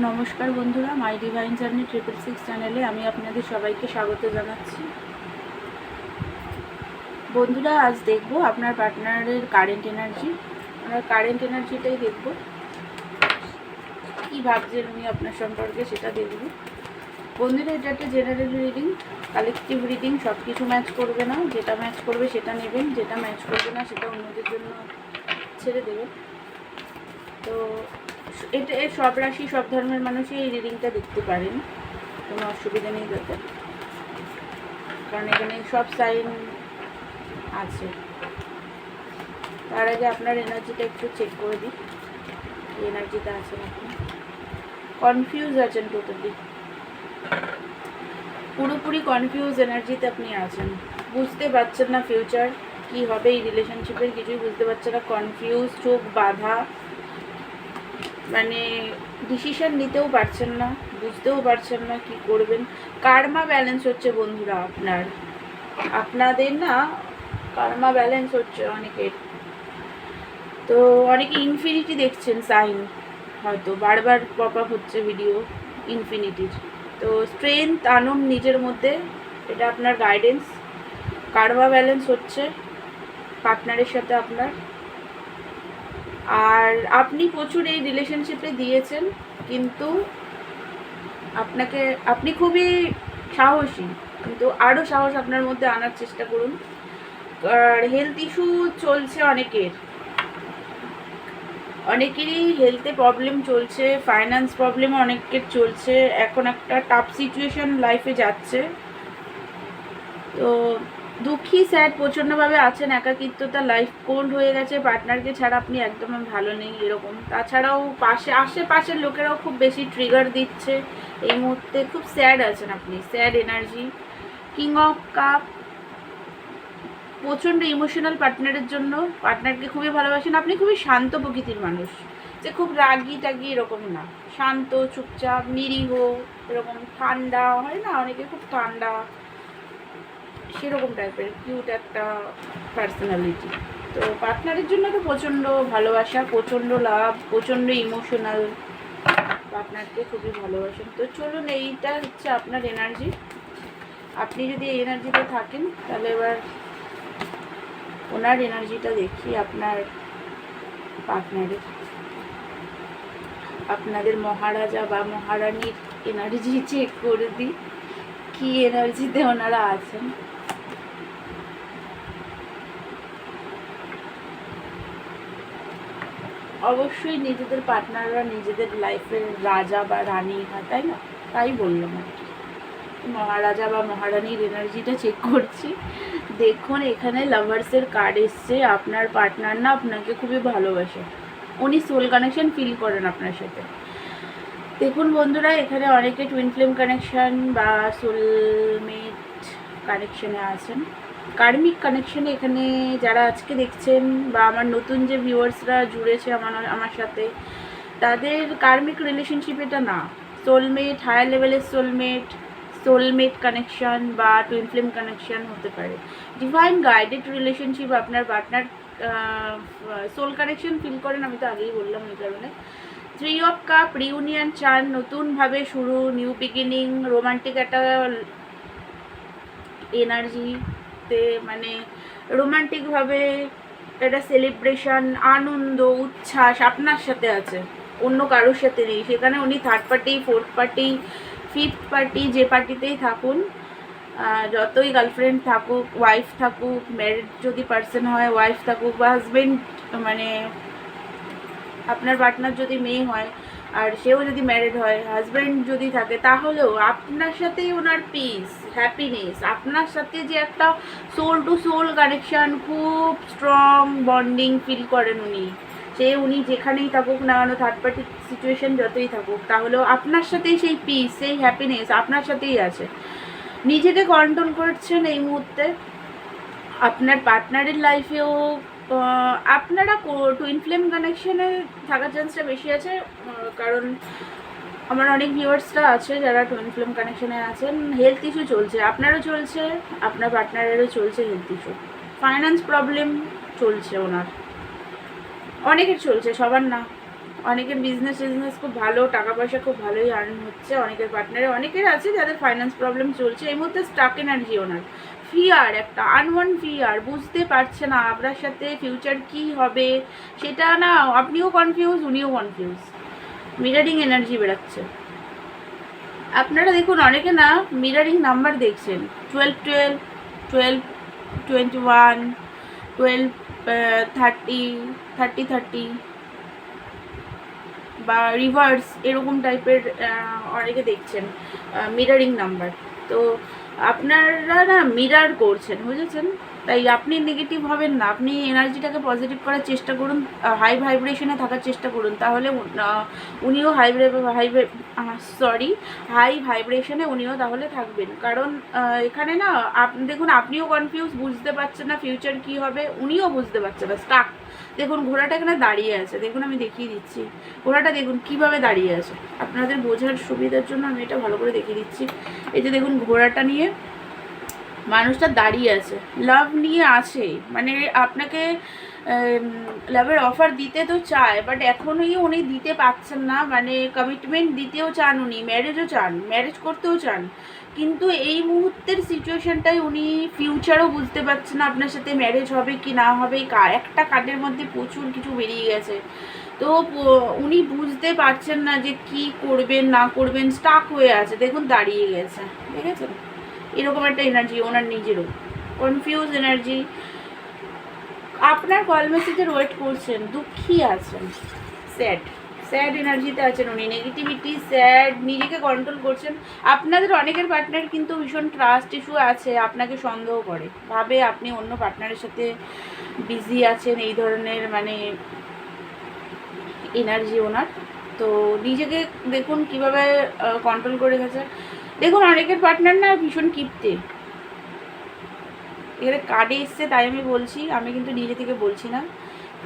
নমস্কার বন্ধুরা my divine journey triple six চ্যানেলে আমি আপনাদের সবাইকে স্বাগত জানাচ্ছি। বন্ধুরা, আজ দেখব আপনার পার্টনারের কারেন্ট এনার্জি আমরা কারেন্ট এনার্জিটাই দেখব। কী ভাবছেন উনি আপনার সম্পর্কে সেটা দেখব। বন্ধুরা, এটা একটা জেনারেল রিডিং কালেকটিভ রিডিং সব কিছু ম্যাচ করবে না। যেটা ম্যাচ করবে সেটা নেবেন, যেটা ম্যাচ করবে না সেটা অন্যদের জন্য ছেড়ে দেবেন। তো এটা সব রাশি, সব ধর্মের মানুষই এই রিডিংটা দেখতে পারেন। কোনো অসুবিধা নেই তাতে। কারণ এখানে সব সাইন আছে। তার আগে আপনার এনার্জিটা একটু চেক করে দিই এনার্জিটা আছেন আপনি কনফিউজ আছেন টোটালি পুরোপুরি কনফিউজ এনার্জিতে আপনি আছেন। বুঝতে পারছেন না ফিউচার কি হবে এই রিলেশনশিপের কিছুই বুঝতে পারছেন না। কনফিউজ চোখ বাঁধা। মানে ডিসিশন নিতেও পারছেন না, বুঝতেও পারছেন না কি করবেন। কার্মা ব্যালেন্স হচ্ছে বন্ধুরা আপনার। আপনাদের না কার্মা ব্যালেন্স হচ্ছে অনেকের। তো অনেকে ইনফিনিটি দেখছেন সাইন হয়তো বারবার পপ আপ হচ্ছে ভিডিও ইনফিনিটির তো স্ট্রেংথ আনুন নিজের মধ্যে, এটা আপনার গাইডেন্স কার্মা ব্যালেন্স হচ্ছে পার্টনারের সাথে আপনার। আর আপনি প্রচুর এই রিলেশনশিপে দিয়েছেন, কিন্তু আপনাকে, আপনি খুবই সাহসী, কিন্তু আরও সাহস আপনার মধ্যে আনার চেষ্টা করুন। আর হেলথ ইস্যু চলছে অনেকের। অনেকেরই হেলথে প্রবলেম চলছে ফাইন্যান্স প্রবলেম অনেকের চলছে। এখন একটা টাফ সিচুয়েশন লাইফে যাচ্ছে। তো দুঃখী স্যাড প্রচণ্ডভাবে আছেন, একাকিত্বতা লাইফ কোল্ড হয়ে গেছে পার্টনারকে ছাড়া আপনি একদম ভালো নেই এরকম। তাছাড়াও পাশে, আশেপাশের লোকেরাও খুব বেশি ট্রিগার দিচ্ছে। এই মুহূর্তে খুব স্যাড আছেন আপনি sad energy king of cup প্রচণ্ড ইমোশনাল পার্টনারের জন্য পার্টনারকে খুবই ভালোবাসেন। আপনি খুবই শান্ত প্রকৃতির মানুষ, যে খুব রাগি টাগি এরকম না। শান্ত, চুপচাপ, নিরীহ, এরকম ঠান্ডা, হয় না? অনেকে খুব ঠান্ডা সেরকম টাইপের কিউট একটা পার্সোনালিটি তো পার্টনারের জন্য তো প্রচণ্ড ভালোবাসা, প্রচণ্ড লাভ প্রচণ্ড ইমোশনাল পার্টনারকে খুবই ভালোবাসেন। তো চলুন, এইটা হচ্ছে আপনার এনার্জি আপনি যদি এই এনার্জিতে থাকেন, তাহলে এবার ওনার এনার্জিটা দেখি আপনার পার্টনারের আপনাদের মহারাজা বা মহারানীর এনার্জি চেক করে দিই, কী এনার্জিতে ওনারা আছেন। অবশ্যই নিজেদের পার্টনাররা নিজেদের লাইফের রাজা বা রানী, হয়, তাই না? তাই বললাম আর কি। মহারাজা বা মহারানীর এনার্জিটা চেক করছি। দেখুন, এখানে লাভার্সের কার্ড এসছে। আপনার পার্টনার না আপনাকে খুবই ভালোবাসে। উনি সোল কানেকশন ফিল করেন আপনার সাথে। দেখুন বন্ধুরা, এখানে অনেকে টুইন ফ্লেম কানেকশন বা সোলমেট কানেকশনে আছেন। কার্মিক কানেকশনে এখানে যারা আজকে দেখছেন বা আমার নতুন যে ভিউয়ার্সরা জুড়েছে আমার আমার সাথে, তাদের কার্মিক রিলেশনশিপ এটা না। সোলমেট হায়ার লেভেলের সোলমেট সোলমেট কানেকশন বা টুইন ফ্লেম কানেকশন হতে পারে। ডিভাইন গাইডেড রিলেশনশিপ আপনার পার্টনার সোল কানেকশন ফিল করেন, আমি তো আগেই বললাম এই কারণে। থ্রি অফ কাপ রিউনিয়ন চান, নতুনভাবে শুরু নিউ বিগিনিং রোমান্টিক একটা এনার্জিতে মানে রোমান্টিকভাবে একটা সেলিব্রেশন আনন্দ, উচ্ছ্বাস আপনার সাথে আছে? অন্য কারোর সাথে নেই। সেখানে উনি third party fourth party fifth party যে পার্টিতেই থাকুন যতই গার্লফ্রেন্ড থাকুক ওয়াইফ থাকুক ম্যারিড যদি পার্সন হয় ওয়াইফ থাকুক বা হাজবেন্ড মানে আপনার পার্টনার যদি মেয়ে হয় আর সেও যদি ম্যারিড হয় হাজব্যান্ড যদি থাকে, তাহলেও আপনার সাথেই ওনার পিস হ্যাপিনেস আপনার সাথে যে একটা সোল টু সোল কানেকশন খুব স্ট্রং বন্ডিং ফিল করেন উনি। সে উনি যেখানেই থাকুক না কেন থার্ড পার্টি সিচুয়েশন যতই থাকুক, তাহলেও আপনার সাথেই সেই পিস সেই হ্যাপিনেস আপনার সাথেই আছে। নিজেকে কন্ট্রোল করছেন এই মুহূর্তে। আপনার পার্টনারের লাইফেও আপনারা টুইন ফ্লেম কানেকশানে থাকার চান্সটা বেশি আছে কারণ আমার অনেক ভিউয়ার্সরা আছে যারা টুইন ফ্লেম কানেকশানে আছেন হেলথ ইস্যু চলছে। আপনারও চলছে, আপনার পার্টনারেরও চলছে হেলথ ইস্যু ফাইন্যান্স প্রবলেম চলছে ওনার। অনেকের চলছে, সবার না। অনেকের বিজনেস টিজনেস খুব ভালো, টাকা পয়সা খুব ভালোই আর্ন হচ্ছে, অনেকের পার্টনারে অনেকের আছে যাদের ফাইন্যান্স প্রবলেম চলছে। এই মুহূর্তে স্টাক এনার্জি ওনার ফিয়ার একটা আনওয়ান ফিয়ার বুঝতে পারছে না আপনার সাথে ফিউচার কি হবে, সেটা না, আপনিও কনফিউজ উনিও কনফিউজ মিরারিং এনার্জি বেরাচ্ছে। আপনারা দেখুন, অনেকে না মিরারিং নাম্বার দেখছেন। Twelve twelve twelve twenty one twelve thirty thirty thirty বা রিভার্স এরকম টাইপের অনেকে দেখছেন মিরারিং নাম্বার তো আপনারা না মিরার করছেন বুঝেছেন? তাই আপনি নেগেটিভ হবেন না। আপনি এনার্জিটাকে পজিটিভ করার চেষ্টা করুন হাই ভাইব্রেশনে থাকার চেষ্টা করুন। তাহলে উনিও হাই হাই সরি হাই ভাইব্রেশনে উনিও তাহলে থাকবেন। কারণ এখানে না, আপ, দেখুন, আপনিও কনফিউজ বুঝতে পারছেন না ফিউচার কি হবে, উনিও বুঝতে পারছে না। স্টাক দেখুন, ঘোড়াটা এখানে দাঁড়িয়ে আছে। দেখুন, আমি দেখিয়ে দিচ্ছি। ঘোড়াটা দেখুন, কীভাবে দাঁড়িয়ে আছে। আপনাদের বোঝার সুবিধার জন্য আমি এটা ভালো করে দেখিয়ে দিচ্ছি। এই যে দেখুন, ঘোড়াটা নিয়ে মানুষটা দাঁড়িয়ে আছে। লাভ নিয়ে আছে। মানে আপনাকে লাভের অফার দিতে তো চায় বাট এখনই উনি দিতে পারছেন না। মানে কমিটমেন্ট দিতেও চান উনি ম্যারেজও চান ম্যারেজ করতেও চান। কিন্তু এই মুহূর্তের সিচুয়েশনটাই উনি ফিউচারও বুঝতে পারছেন না, আপনার সাথে ম্যারেজ হবে কি না হবে। একটা কার্ডের মধ্যে প্রচুর কিছু বেরিয়ে গেছে। তো উনি বুঝতে পারছেন না যে কি করবেন, না করবেন স্টাক হয়ে আছে। দেখুন, দাঁড়িয়ে গেছে। ঠিক আছে? এরকম একটা এনার্জি ওনার নিজেরও। কনফিউজ এনার্জি আপনার কল মেসেজের ওয়েট করছেন, দুঃখী আছেন। স্যাড স্যাড এনার্জিতে আছেন উনি। নেগেটিভিটি স্যাড নিজেকে কন্ট্রোল করছেন। আপনাদের অনেকের পার্টনার কিন্তু ভীষণ ট্রাস্ট ইস্যু আছে, আপনাকে সন্দেহ করে। ভাবে আপনি অন্য পার্টনারের সাথে বিজি আছেন, এই ধরনের মানে এনার্জি ওনার। তো নিজেকে দেখুন কীভাবে কন্ট্রোল করে গেছে। দেখুন, অনেকের পার্টনার না ভীষণ কিপ্টে। এখানে কার্ডে এসছে, তাই আমি বলছি, আমি কিন্তু নিজে থেকে বলছি না।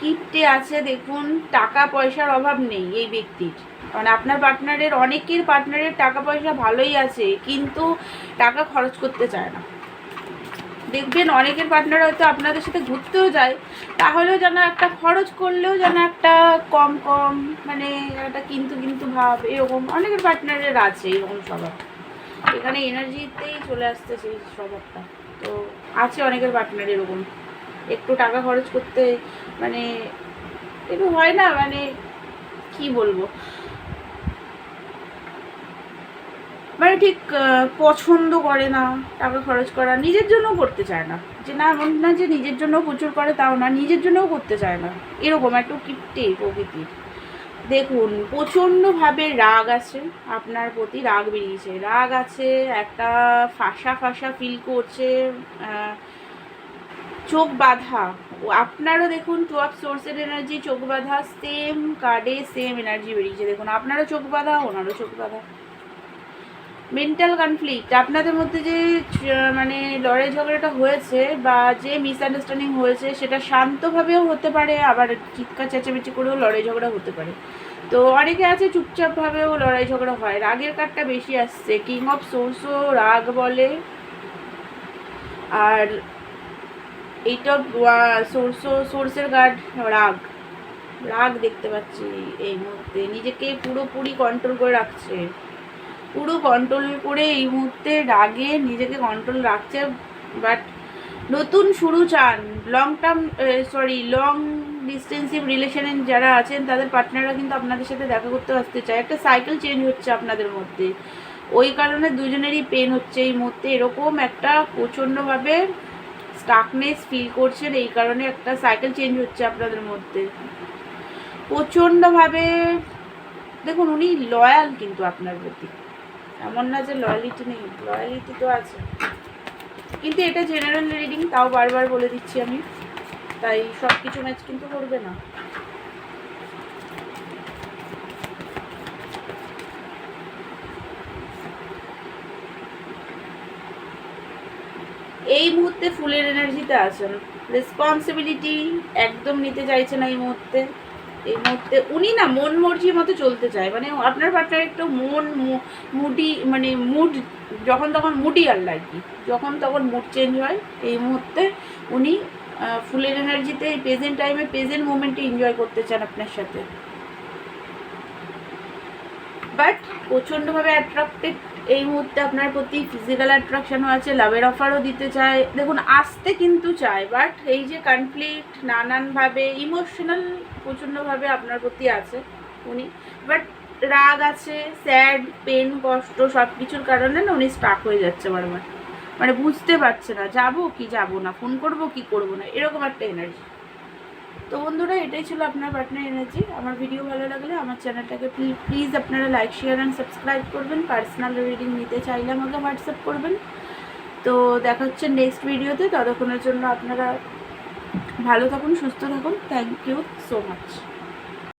কিপ্টে আছে, দেখুন, টাকা পয়সার অভাব নেই এই ব্যক্তির। মানে আপনার পার্টনারের অনেকের পার্টনারের টাকা পয়সা ভালোই আছে, কিন্তু টাকা খরচ করতে চায় না। দেখবেন অনেকের পার্টনার হয়তো আপনাদের সাথে ঘুরতেও যায়, তাহলেও যেন একটা খরচ করলেও যেন একটা কম কম মানে একটা কিন্তু কিন্তু ভাব এরকম অনেকের পার্টনারের আছে, এরকম স্বভাব। এখানে এনার্জিতেই চলে আসছে সেই স্বভাবটা। তো আছে অনেকের পার্টনার এরকম। একটু টাকা খরচ করতে মানে একটু হয় না মানে কি বলব? মানে ঠিক পছন্দ করে না টাকা খরচ করা, নিজের জন্য করতে চায় না। যে না, এমন না যে নিজের জন্য প্রচুর করে, তাও না, নিজের জন্যও করতে চায় না। এরকম একটু কিপটে প্রকৃতির। দেখুন, প্রচণ্ডভাবে রাগ আছে, আপনার প্রতি রাগ বেরিয়েছে। রাগ আছে, একটা ফাঁসা ফাঁসা ফিল করছে চোখ বাঁধা। আপনারও দেখুন টু সোর্সের এনার্জি চোখ বাঁধা সেম কার্ডে সেম এনার্জি বেরিয়েছে। দেখুন, আপনারও চোখ বাঁধা, ওনারও চোখ বাঁধা। মেন্টাল কনফ্লিক্ট আপনাদের মধ্যে যে মানে লড়াই ঝগড়াটা হয়েছে বা যে মিসআন্ডারস্ট্যান্ডিং হয়েছে, সেটা শান্তভাবেও হতে পারে, আবার চিৎকার, চেঁচামেচি করেও লড়াই ঝগড়া হতে পারে। তো অনেকে আছে চুপচাপভাবেও লড়াই ঝগড়া হয়। রাগের কার্ডটা বেশি আসছে। কিং অফ সোর্সও রাগ বলে। আর এইটা সোর্স সোর্সের কার্ড রাগ। রাগ দেখতে পাচ্ছি এই মুহূর্তে। নিজেকে পুরোপুরি কন্ট্রোল করে রাখছে। পুরো কন্ট্রোল করে এই মুহূর্তে রাগে নিজেকে কন্ট্রোল রাখছে বাট নতুন শুরু চান। লং টার্ম সরি লং ডিস্টেন্সিভ রিলেশনে যারা আছেন, তাদের পার্টনাররা কিন্তু আপনাদের সাথে দেখা করতে আসতে চায়। একটা সাইকেল চেঞ্জ হচ্ছে আপনাদের মধ্যে। ওই কারণে দুজনেরই পেন হচ্ছে এই মুহূর্তে। এরকম একটা প্রচণ্ডভাবে স্টাকনেস ফিল করছেন, এই কারণে একটা সাইকেল চেঞ্জ হচ্ছে আপনাদের মধ্যে। প্রচণ্ডভাবে, দেখুন, উনি লয়াল কিন্তু আপনার প্রতি। এমন না যে লয়ালিটি নেই লয়ালিটি তো আছে। কিন্তু এটা জেনারেল রিডিং তাও বারবার বলে দিচ্ছি আমি। তাই সব কিছু ম্যাচ কিন্তু করবে না। এই মুহূর্তে ফুলের এনার্জিতে আছেন। রেসপন্সিবিলিটি একদম নিতে চাইছে না এই মুহূর্তে। এই মুহূর্তে উনি না মন মর্জির মতো চলতে চায়। মানে আপনার পার্টনার একটু মন মুডি মানে মুড যখন তখন মুডি আর কি। যখন তখন মুড চেঞ্জ হয়, এই মুহূর্তে উনি ফুলের এনার্জিতে এই প্রেজেন্ট টাইমে প্রেজেন্ট মোমেন্টে এনজয় করতে চান আপনার সাথে। বাট প্রচণ্ডভাবে অ্যাট্রাক্টেড এই মুহূর্তে আপনার প্রতি ফিজিক্যাল অ্যাট্রাকশনও আছে লাভের অফারও দিতে চায়। দেখুন, আসতে কিন্তু চায় বাট এই যে কনফ্লিক্ট নানানভাবে ইমোশনাল প্রচণ্ডভাবে আপনার প্রতি আছে উনি। বাট রাগ আছে স্যাড পেন কষ্ট সব কিছুর কারণে না উনি স্টাক হয়ে যাচ্ছে বারবার। মানে বুঝতে পারছে না, যাব কি যাব না ফোন করব কি করব না? এরকম একটা এনার্জি তো বন্ধুরা, এটাই ছিল আপনার পার্টনার এনার্জি আমার ভিডিও ভালো লাগলে আমার চ্যানেলটাকে প্লিজ আপনারা লাইক শেয়ার অ্যান্ড সাবস্ক্রাইব করবেন। পার্সোনাল রিডিং নিতে চাইলে আমাকে হোয়াটসঅ্যাপ করবেন। তো দেখা হচ্ছে নেক্সট ভিডিওতে ততক্ষণের জন্য আপনারা ভালো থাকুন, সুস্থ থাকুন। Thank you so much